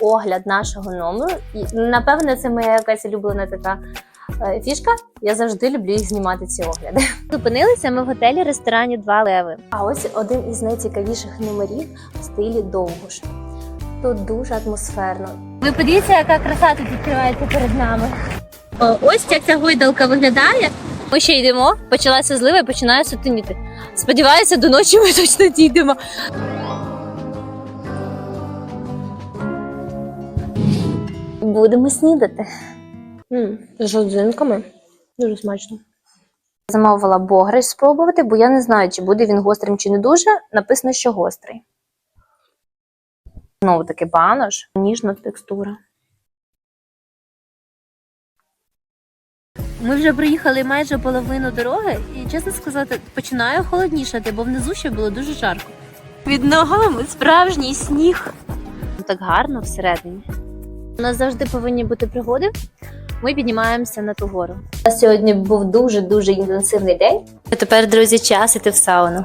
огляд нашого номеру. І напевне, це моя якась улюблена така е, фішка. Я завжди люблю їх знімати ці огляди. Зупинилися ми в готелі ресторані Два Леви. А ось один із найцікавіших номерів в стилі Довбуш. Тут дуже атмосферно. Ви подивіться, яка краса тут відкривається перед нами. Ось як ця гойдалка виглядає. Ми ще йдемо, почалася злива і починає сутеніти. Сподіваюся, до ночі ми точно дійдемо. Будемо снідати. З родзинками. Дуже смачно. Замовила богрич спробувати, бо я не знаю, чи буде він гострим чи не дуже. Написано, що гострий. Знову таки банош, ніжна текстура. Ми вже проїхали майже половину дороги, і чесно сказати, починаю холоднішати, бо внизу ще було дуже жарко. Під ногами справжній сніг. Так гарно всередині. У нас завжди повинні бути пригоди. Ми піднімаємося на ту гору. У сьогодні був дуже дуже інтенсивний день. А тепер, друзі, час іти в сауну.